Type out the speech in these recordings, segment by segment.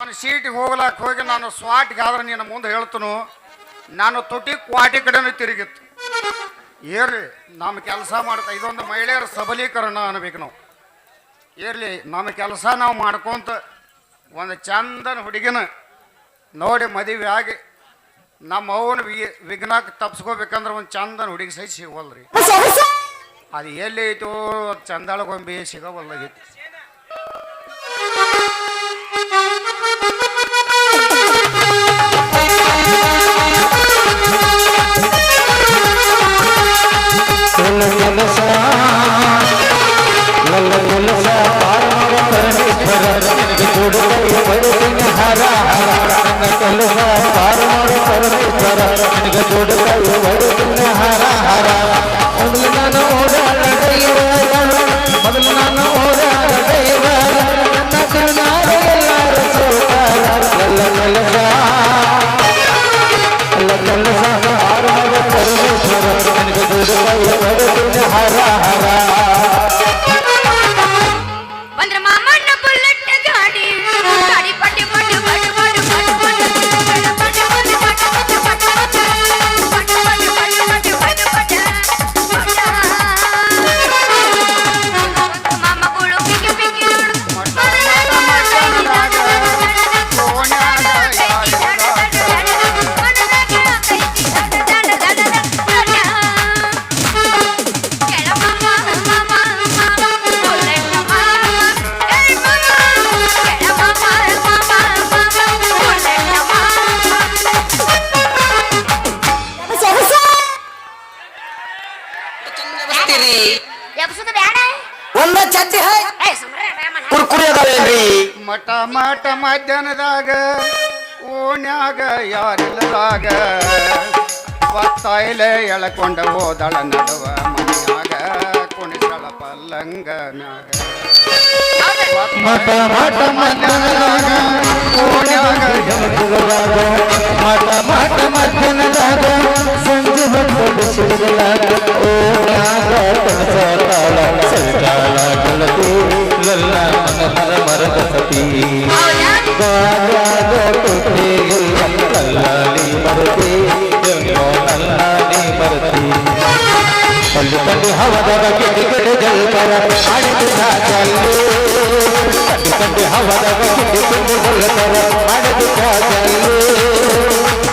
ನಾನು ಸೀಟಿಗೆ ಹೋಗ್ಲಾಕ್ ಹೋಗಿ ನಾನು ಸ್ವಾಟ್ಗೆ ಆದ್ರೆ ನಿನ್ನ ಮುಂದೆ ಹೇಳ್ತನು ನಾನು ತುಟಿ ಕ್ವಾಟಿ ಕಡೆನೂ ತಿರುಗಿತ್ತು. ಏರ್ಲಿ ನಮ್ಮ ಕೆಲಸ ಮಾಡ್ತಾ ಇದೊಂದು ಮಹಿಳೆಯರ ಸಬಲೀಕರಣ ಅನ್ಬೇಕು ನಾವು. ಏರ್ಲಿ ನಮ್ಮ ಕೆಲಸ ನಾವು ಮಾಡ್ಕೊಂತ ಒಂದು ಚಂದನ ಹುಡುಗಿನ ನೋಡಿ ಮದುವೆ ಆಗಿ ನಮ್ಮ ಅವನ ವಿಘ್ನಕ್ಕೆ ತಪ್ಸ್ಕೋಬೇಕಂದ್ರೆ ಒಂದು ಚಂದನ ಹುಡುಗಿ ಸಹಿತ ಸಿಗೋಲ್ರಿ ಅದು ಎಲ್ಲಿ ಐತೋ ಚಂದಾಳಗೊಂಬಿ ಸಿಗವಲ್ಲಾಗಿತ್ತು ನನ್ನ ಕೆಲಸ ನನ್ನ ಕೊಡುಗೈ ಬಡುತ್ತಿನ ಹರ ಹರ ಮೊದಲು ನಾನು ಓಡಾಡ ಮೊದಲು ನಾನು மயிலே எழ கொண்ட ஓதள நடுவ மணியாக குணிசல பல்லங்க மத மத மதனதாக நல்லா पल्लू पल्लू हवा दादा के टिकट जल पर आड़ी दुधा चालू पल्लू पल्लू हवा दादा के टिकट जल पर आड़ी दुधा चालू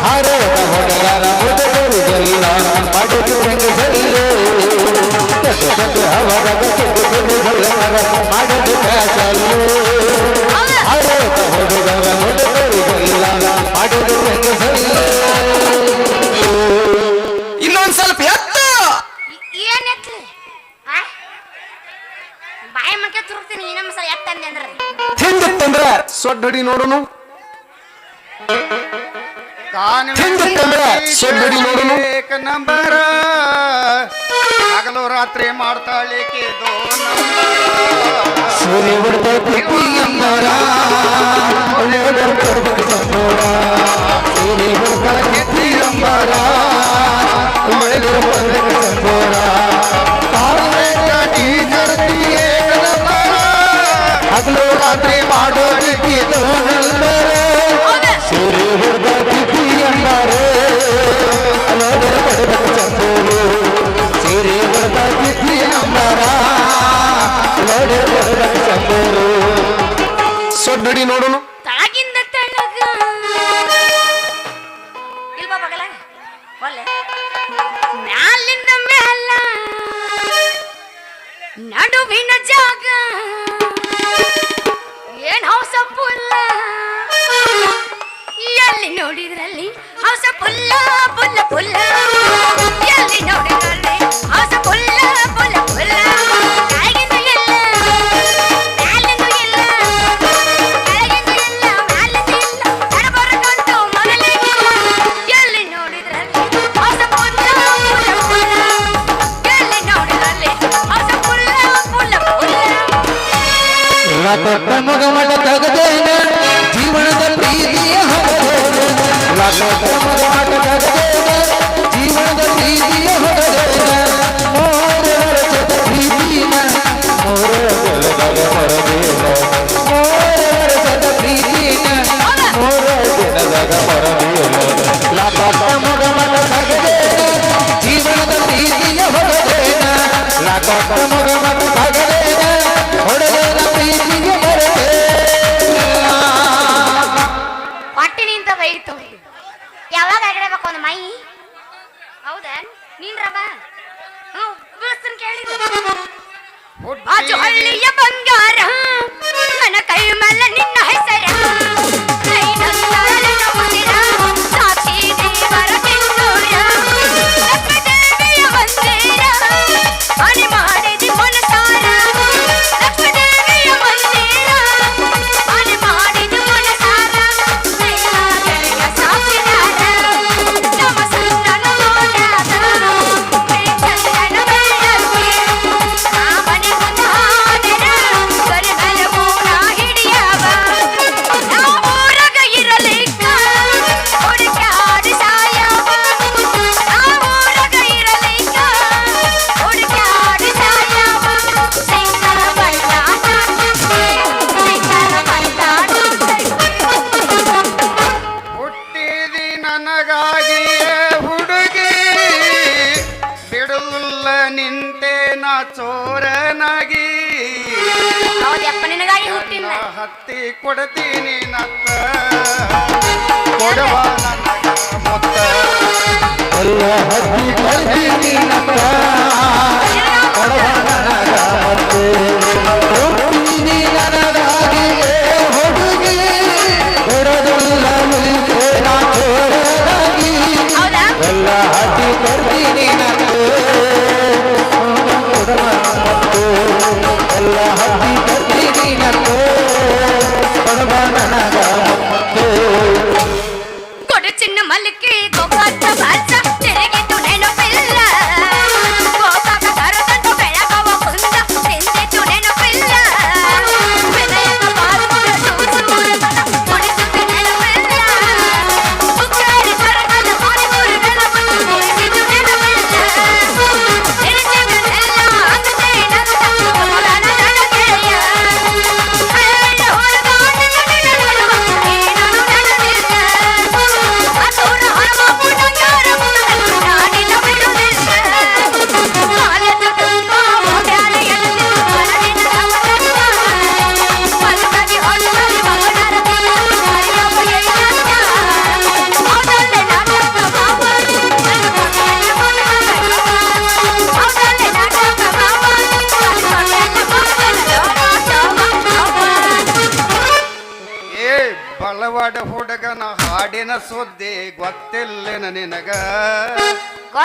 हारे होटलारा मुझे करू जल्ला पाटे तुरंग जल्ले पल्लू पल्लू हवा दादा के टिकट जल पर आड़ी ಶೆಬಡಿ ನೋಡನು ಶೆಬಡಿ ನೋಡೋನು ಹಗಲು ರಾತ್ರಿ ಮಾಡ್ತಾಳೆ ಹಗಲು ರಾತ್ರಿ ಮಾಡೋ नोड़ કર્મ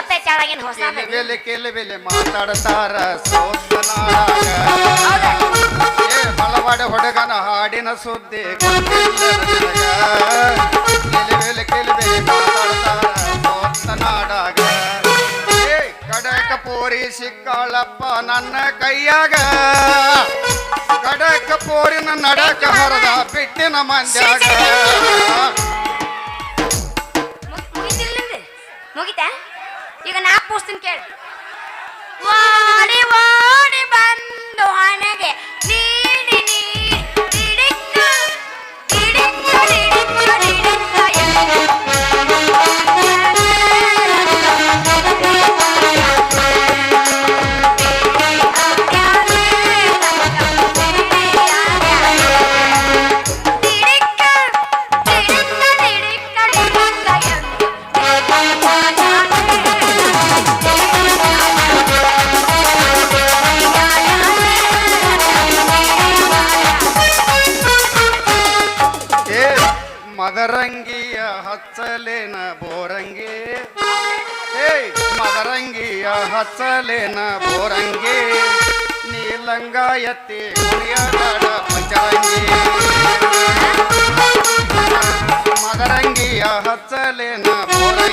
ಗೊತ್ತೈತೆ ಅವಳಾಗೇನು ಹೊಸ ಕೇಳಿ ಬೆಲೆ ಕೇಳಿ. ಬೆಲೆ ಮಾತಾಡ್ತಾರ ಸೌತನಾಳಾಗ ಏ ಮಳವಾಡ ಹೊಡಗನ ಹಾಡಿನ ಸುದ್ದಿ ಕೇಳಿ ಬೆಲೆ ಕೇಳಿ ಬೆಲೆ ಮಾತಾಡ್ತಾರ ಏ ಕಡಕ ಪೋರಿ ಸಿಕ್ಕಾಳಪ್ಪ ನನ್ನ ಕೈಯಾಗ. ಕಡಕ ಪೋರಿನ ನಡಕ ಹರದ ಬಿಟ್ಟಿನ ಮಂದ್ಯಾಗ. ಮುಗಿತಾ? ಈಗ ನಾಲ್ಕು ಪೂಸ್ತೀನಿ ಕೇಳಿ. ಓಡಿ ಓಡಿ ಬಂದು ಹಣೆಗೆ.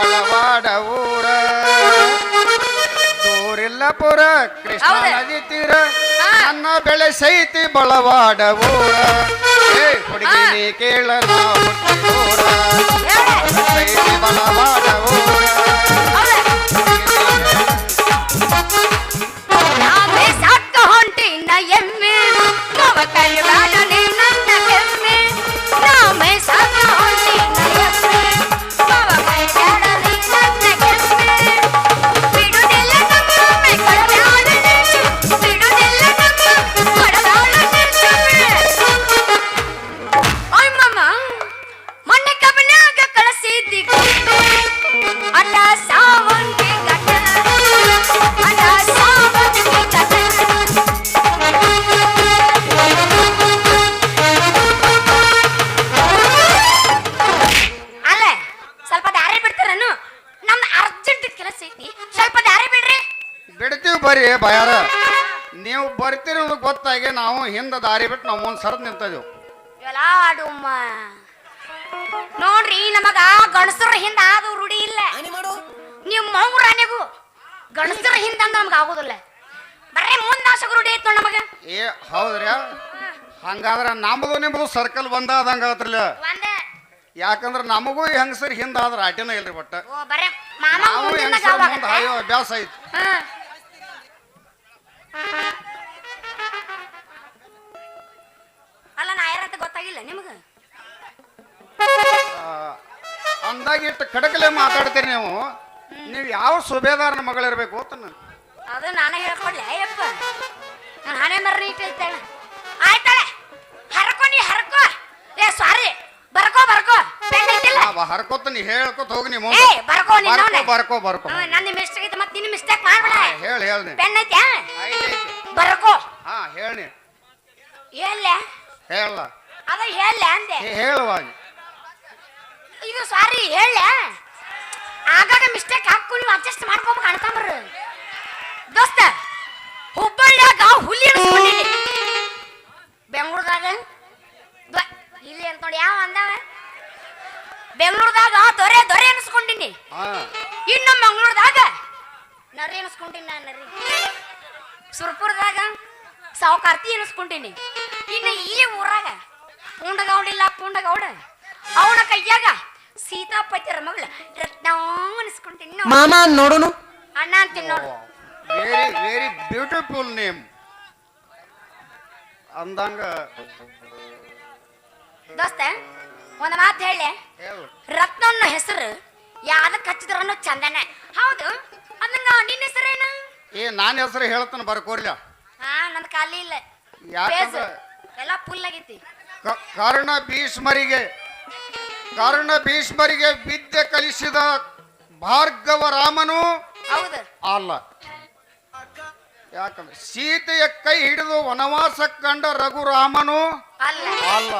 ಮೆತ್ತೈತಿ ಬಳವಾಡ ಊರ ದೂರಿಲ್ಲಪುರ ಕೃಷ್ಣ ಹೌದು. ನದಿ ತೀರ ಹಾ. ನನ್ನ ಬೆಳೆ ಸೈತಿ ಬಳವಾಡ ಊರ ಏಯ್ ಹುಡುಗಿ ಹಾ. ನೀ ಕೇಳ ನಾ ಹುಟ್ಟಿದೂರ ಹೇಳೆ. ಸೈತಿ ಬಳವಾಡ ಊರ ಹೌದಾ? ನಾವೇ ಸಾಕ ಹೊಂಟಿನ ಎಮ್ಮೆ ನವ ಕೈವಾಡ ನಾವು ಮುಂದೆ ಸರದ್ ನಿಂತಿದ್ದೆವು ಎಲ್ಲಾಡುಮ್ಮ ನೋಡ್ರಿ ನಮಗ ಗಣಸರ ಹಿಂದ ಆದು ರೂಢಿ ಇಲ್ಲ. ನೀವು ಮೌರಾನೆಗೂ ಗಣಸರ ಹಿಂದ ಅಂದ ನಮ್ಗೆ ಆಗೋದಿಲ್ಲ. ಬರೇ ನಾಶಕ ರೂಢಿ ಐತ್ ನೋಡ್ ನಮಗ. ಏ ಹೌದ್ರಿ ಹಂಗಾದ್ರೆ ನಮ್ಮದು ನಿಮ್ಮದು ಸರ್ಕಲ್ ಬಂದ ಆದಂಗ ಆಗತ್ರಲ್ಲ ಒಂದೇ. ಯಾಕಂದ್ರೆ ನಮಗೂ ಹೆಂಗಸರ್ ಹಿಂದ ಆದ್ರ ಅಡ್ಡಿನ ಇಲ್ರಿ ಬಟ್ ಓ ಬರೇ ಮಾಮ ನಾವು ಮುಂದಿನ ಹೆಂಗಸರ್ ಗಾವ ಮುಂದೆ ಹಾಯೋ ಅಭ್ಯಾಸ ಐತಿ. ಗೊತ್ತಾಗಿಲ್ಲ ನಿಮಗ? ಅಂದಾಗ ಇಟ್ಟು ಕಡಕಲೆ ಮಾತಾಡ್ತೀರಿ ನೀವು. ನೀವು ಯಾವ ಸುಬೇದಾರನ ಮಗಳಿರ್ಬೇಕು ನಾನು ಅದು ನಾನೇ ಹೇಳ್ಕೊಡ್ಲಿ ಅಯ್ಯಪ್ಪ. ನಾನೇ ಮರ್ರಿ ಐತಾಳೆ ಆಯ್ತಾಳೆ ಹರ್ಕೊ ನೀ ಹರ್ಕೋ. ಏ ಸಾರಿ ಬರ್ಕೋ ಬರ್ಕೋ. ಪೆನ್ ಐತಿಲ್ಲ? ಅವ ಹರ್ಕೋತ ನೀ ಹೇಳ್ಕೊತ ಹೋಗಿ ನೀ ಏ ಬರ್ಕೋ ನೀನು ಬರ್ಕೋ ಬರ್ಕೋ ನನ್ನ ಮಿಸ್ಟೇಕ್ ಐತೆ ಮತ್ತೆ ನಿನ್ನ ಮಿಸ್ಟೇಕ್ ಮಾಡ್ಬೇಡ. ಹೇಳಿ ಹೇಳಿ ಪೆನ್ ಐತೆ ಬರ್ಕೋ. ಹಾ ಹೇಳಿ ಹೇಳ ಹೇಳ ಅದ ಹೇಳ ಅಂದೆ. ಹೇಳುವಾಗ ಇದು ಸಾರಿ ಹೇಳ. ಆಗಾಗ ಮಿಸ್ಟೇಕ್ ಹಾಕು ನೀವು ಅಡ್ಜಸ್ಟ್ ಮಾಡ್ಕೋಬೇಕು ಅಣ್ತಂಬ್ರು ದೋಸ್ತ ಹುಬ್ಬಳ್ಳಿಯಾಗ ಹುಲಿ ಅನ್ಸ್ಕೊಂಡಿನಿ ಬೆಂಗಳೂರದಾಗ ಇಲ್ಲಿ ಅಂತ ನೋಡಿ ಯಾವ ಅಂದವ? ಬೆಂಗಳೂರದಾಗ ದೊರೆ ದೊರೆ ಅನ್ಸ್ಕೊಂಡಿನಿ ಇನ್ನು ಮಂಗಳೂರದಾಗ ನರಿ ಅನ್ಸ್ಕೊಂಡಿನಿ ನಾನು ನರಿ. ಸುರ್ಪುರದಾಗ ಸಾವುಕಾರ್ತಿ ಅನ್ಸ್ಕೊಂಡಿನಿ ಇನ್ನು ಈ ಊರಾಗ ಪೂಂಡಗೌಡಿಲ್ಲ ಪೂಂಡಗೌಡ. ಅವನ ಕೈಯಾಗ ಸೀತಾಪತಿಯರ ಮಗಳ ರತ್ನ ಅನ್ಸ್ಕೊಂಡಿನಿ ನೋಡು. ಮಾಮ ನೋಡುನು? ಅಣ್ಣ ಅಂತೀನಿ ನೋಡು. ವೆರಿ ವೆರಿ ಬ್ಯೂಟಿಫುಲ್ ನೇಮ್ ಅಂದಂಗ ದೋಸ್ತ ಒಂದು ಮಾತು ಹೇಳಿ. ಹೇಳು. ರತ್ನನ್ನ ಹೆಸರು ಯಾವ್ದಕ್ಕೆ ಅನ್ನೋ ಚಂದನೆ. ಹೌದು? ಅಂದಂಗ ನಿನ್ನ ಹೆಸರೇನು? ಏ ನಾನ್ ಹೆಸರು ಹೇಳ್ತಾನೆ ಬರ್ಕೋರ್ಲ. ಹಾ ನನ್ನ ಖಾಲಿ ಇಲ್ಲ. ಯಾಕಂದ್ರೆ ಎಲ್ಲ ಫುಲ್ ಆಗೈತಿ. ಕರ್ಣ ಭೀಷ್ಮರಿಗೆ ಕಾರಣ ಭೀಷ್ಮರಿಗೆ ವಿದ್ಯೆ ಕಲಿಸಿದ ಭಾರ್ಗವ ರಾಮನು ಅಲ್ಲ ಯಾಕಂದ್ರೆ ಸೀತೆಯ ಕೈ ಹಿಡಿದು ವನವಾಸ ಕಂಡ ರಘುರಾಮನು ಅಲ್ಲ.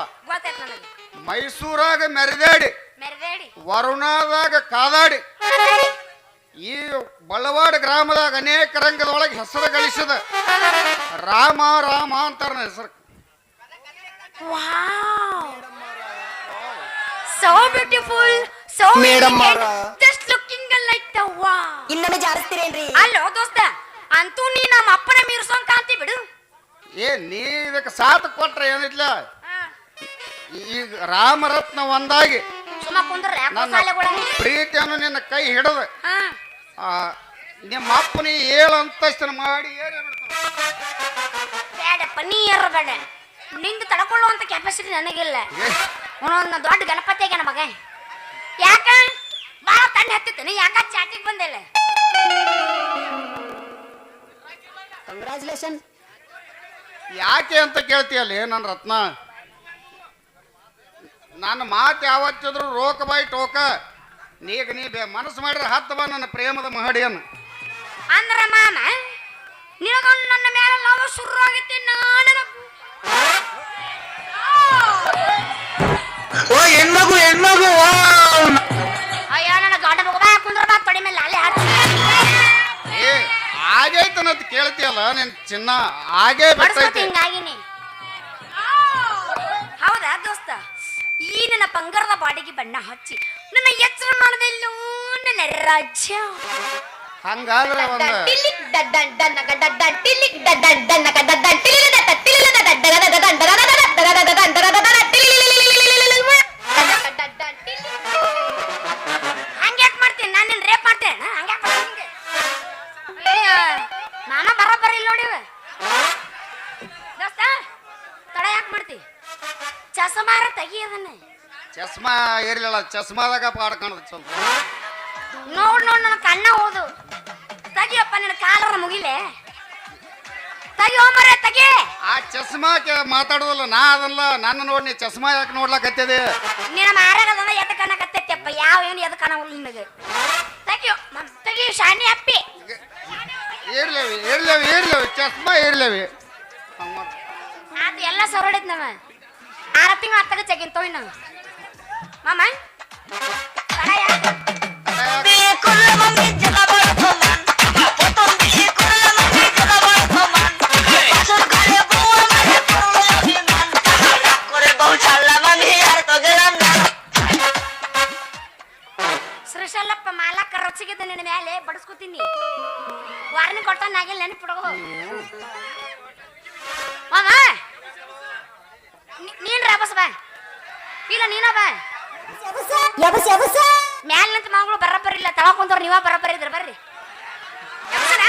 ಮೈಸೂರಾಗ ಮೆರೆದಾಡಿ ಮೆರೆದೇಡಿ. ವರುಣಾದಾಗ ಕಾದಾಡಿ ಈ ಬಳ್ಳವಾಡ ಗ್ರಾಮದಾಗ ಅನೇಕ ರಂಗದೊಳಗೆ ಹೆಸರು ಗಳಿಸಿದ ರಾಮ ರಾಮ ಅಂತಾರ ಹೆಸರು. Wow so beautiful so Madam elegant. ಅವ್ರಾ. Just looking like the wow. ಇನ್ನೊಮ್ಮೆ ಜಾರಿಸ್ತೀರೇನ್ರಿ? ಅಲ್ಲೋ ದೋಸ್ತ ಅಂತೂ ನೀ ನಮ್ಮ ಅಪ್ಪನ ಮೀರ್ಸೋಂಗ್ ಕಾಂತಿ ಬಿಡು. ಏ ನೀ ಇದಕ್ಕೆ ಸಾಥ್ ಕೊಟ್ರೆ ಏನಿಲ್ಲ? ಈಗ ರಾಮರತ್ನ ಒಂದಾಗಿ ಸುಮ್ಮ ಕುಂದ್ರ ಯಾಕೋ ಪ್ರೀತಿಯನ್ನು ನಿನ್ನ ಕೈ ಹಿಡಿದು ಹಾ. ಆ, ನಿಮ್ಮ ಅಪ್ಪನಿ ಏಳು ಅಂತಸ್ತನ ಮಾಡಿ ಏರಿ ಬಿಡ್ತಾನೆ. ನೀ ನಿಂದು ತಡ್ಕೊಳ್ಳುವಂತ ಕೆಪಾಸಿಟಿ ನನಗಿಲ್ಲ. ಅವನೊಂದು ದೊಡ್ಡ ಗಣಪತಿ ಆಗ್ಯಾನ ಮಗ ಯಾಕ? ಭಾಳ ತಣ್ಣ ಹತ್ತಿತ್ತೇನೆ ಯಾಕ ಚಾಟಿಗೆ ಬಂದಿಲ್ಲ? ಕಂಗ್ರಾಚುಲೇಷನ್ ಯಾಕೆ ಅಂತ ಕೇಳ್ತೀಯಲ್ಲ ನನ್ನ ರತ್ನ? ನನ್ನ ಮಾತು ಯಾವತ್ತಿದ್ರು ರೋಕ ಬಾಯಿ ಟೋಕ. ನೀಗ ನೀ ಮನಸ್ ಮನಸ್ಸು ಮಾಡಿದ್ರೆ ಹತ್ತು ಬಾ ನನ್ನ ಪ್ರೇಮದ ಮಹಡಿಯನ್ನು. ಅಂದ್ರ ಮಾಮ ನಿನಗೊಂದು ನನ್ನ ಮೇಲೆ ಲವ್ ಶುರು ಆಗಿತ್ತೆ ನಾನು ಓ ಹೆಣ್ಮಗು ಹೆಣ್ಮಗು ಓ. ನನ್ನ ಬಾ ಮೇಲೆ ಏ ನಿನ್ ಚಿನ್ನ ಆಗೇ ಹೌದಾ ದೋಸ್ತ? ಈ ನನ್ನ ಬಂಗಾರದ ಬಾಡಿಗೆ ಬಣ್ಣ ಹಚ್ಚಿ ನನ್ನ ಎಚ್ಚರ ಮಾಡದೆ ನನ್ನ ರಾಜ್ಯ. ಹಂಗಾದ್ರೆ ಒಂದು ಟಿಲಿಕ್ ಟಿಲಿಕ್ ಚಸ್ಮಾ ಇರ್ಲಿಲ್ಲ ಚಸ್ಮಾದಾಗ ಪಾಡ್ ಕಾಣದ ಸ್ವಲ್ಪ ನೋಡ್ ನೋಡ್ ನನ್ನ ಕಣ್ಣ ಹೋದು. ತಗಿಯಪ್ಪ ನಿನ್ನ ಕಾಲರ ಮುಗಿಲೆ. ತಗಿಯೋ ಮರೆ ತಗಿ. ಆ ಚಸ್ಮಾಕ್ಕೆ ಮಾತಾಡೋದಲ್ಲ ನಾ ಅದಲ್ಲ ನನ್ನ ನೋಡಿ ನೀ ಚಸ್ಮಾ ಯಾಕೆ ನೋಡ್ಲಕತ್ತಿದೆ? ನಿನ್ನ ಮಾರಾಗದ ಎದ ಕಣ್ಣಕತ್ತೈತಪ್ಪ ಯಾವ ಏನು ಎದ ಕಣ್ಣವಲ್ಲ ನಿನಗೆ. ತಗಿಯೋ ತಗಿಯೋ ತೆಗಿಯೋ ಶಾಣಿ ಅಪ್ಪಿ. ಏರ್ಲೇವಿ ಏರ್ಲೇವಿ ಏರ್ಲೇವಿ ಚಸ್ಮಾ ಏರ್ಲೇವಿ ಅದು ಎಲ್ಲ ಸೊರಡೈತ್ ನಮ್ಮ ಆರ ತಿಂಗಳ ಹತ್ತಾಗ ಚಗಿನ್ ತೊಯ್ ನಾವು. ಮಾಮ ತಡ ಯಾಕೆ? ಶ್ರೀಶೈಲಪ್ಪ ಮಾಲಕ್ಕ ರೊಚ್ಚಿಗಿದ್ದ ನಿನ್ನ ಮೇಲೆ ಬಡಿಸ್ಕೊತೀನಿ ವಾರ್ನಿಂಗ್ ಕೊಟ್ಟಾಗಿಲ್ಲ ನೆನಪಿಡೋ ಮಾಮ ನೀ- ನೀನ್ ರಬಸ್ ಬಾ ಇಲ್ಲ ನೀನ ಬಾ ಯಬಸ್ ಯಬಸ್ ಮ್ಯಾಲ ನಿಂತ ಮಗಳು ಬರಬ್ಬರಿ ಇಲ್ಲ. ತಳ ಕುಂತವ್ರು ನೀವ ಬರಬ್ಬರಿ ಇದ್ರ ಬರ್ರಿ. ಎಬ್ಸನ?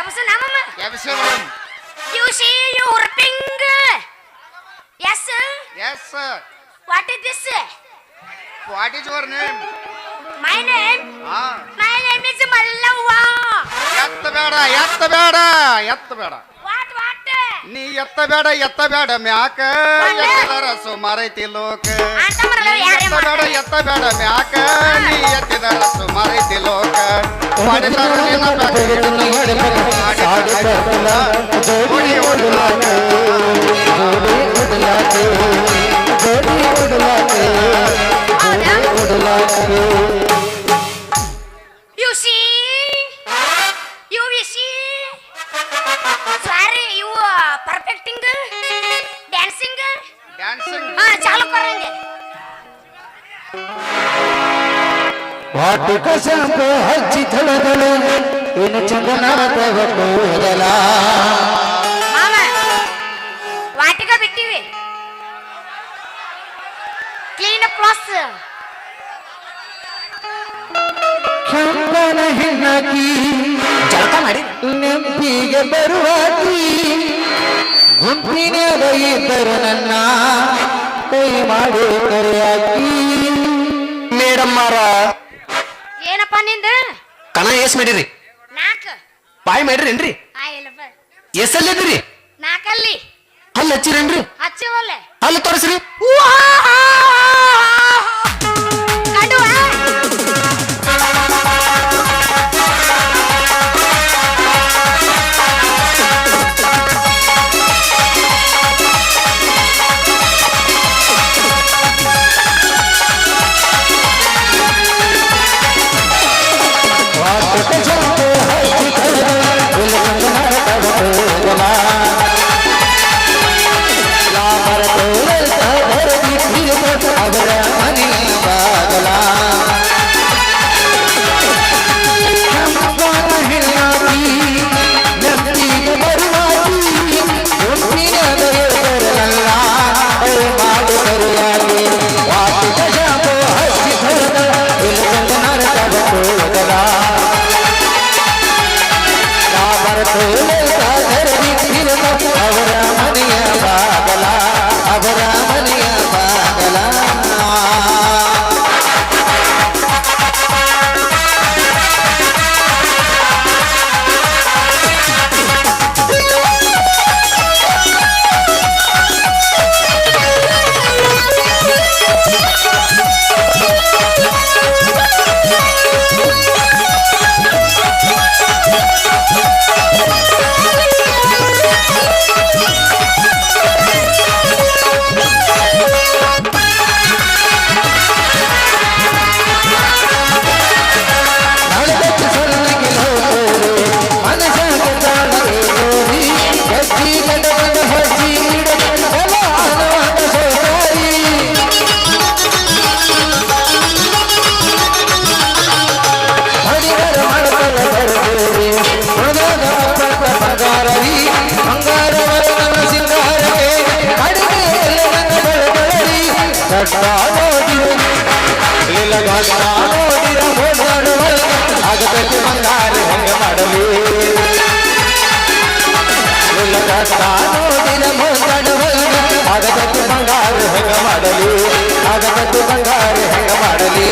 ಎಬ್ಸನ ಮಮ್ಮ ಎಬ್ಸೆ madam you see ping. Yes? Yes. What is this what is your name my name my name is Mallavva. ಎತ್ತ ಬೇಡ ಎತ್ತ ಬೇಡ ಎತ್ತ ಬೇಡ. ನೀ ಎತ್ತ ಬೇಡ ಎತ್ತ ಬೇಡ ಮ್ಯಾಕ ಎತ್ತಿದರ ಸುಮಾರೈತಿ ಲೋಕ. ಎತ್ತ ಬೇಡ ಎತ್ತ ಬೇಡ ಮ್ಯಾಕ. ನೀ ಎತ್ತಿದರ ಸುಮಾರೈತಿ ಲೋಕ. ಮಾಡಿದರ ನಿನ್ನ. ಸಾಡಿ ಜೋಡಿ ಜೋಡಿ ಜೋಡಿ ವಾಟಿಕ ಶಾಂಪು ಹಚ್ಚಿ ಥಳದಳು ಇನ್ನು ಚಂದನದವ ಕೂದಲ ಮಾಮ ವಾಟಿಕ ಬಿಟ್ಟಿವಿ. ಕ್ಲೀನ್ ಪ್ಲಸ್ ಕೆಂಪನ ಹೆಣ್ಣಾಕಿ ಜಳಕ ಮಾಡಿ ನೆಂಪಿಗೆ ಬರುವಾಕಿ ಗುಂಪಿನ ಇದ್ದರು ನನ್ನ. ಕೈ ಮಾಡಿ ಕರೆಯಾಕಿ. ಮೇಡಮ್ ಮಾರ ಏನಪ್ಪ ನಿಂದು? ಕಣ ಎಸ್ ಮಾಡಿರಿ. ನಾಲ್ಕು. ಬಾಯ್ ಮಾಡಿರೇನ್ರಿ? ಆ ಇಲ್ಲಪ್ಪ ಎಷ್ಟಲ್ಲಿದ್ರಿ ನಾಲ್ಕಲ್ಲಿ. ಅಲ್ಲಿ ಹಚ್ಚಿರೇನ್ರಿ? ಹಚ್ಚವಲ್ಲೆ. ಅಲ್ಲಿ ತೋರಿಸ್ರಿ. ಇಲ್ಲ ಗಟ್ಟ ನೋಡಿರ ಮುದ್ದಾಡುವ ಆಗತಕ್ಕೆ ಬಂಗಾರ ಹೆಂಗ ಮಾಡಲಿ ಇಲ್ಲ ಕಟ್ಟ ನೋಡಿರ ಮುದ್ದಾಡುವ ಆಗತಕ್ಕೆ ಬಂಗಾರ ಹೆಂಗ ಮಾಡಲಿ ಆಗತಕ್ಕೆ ಬಂಗಾರ ಹೆಂಗ ಮಾಡಲಿ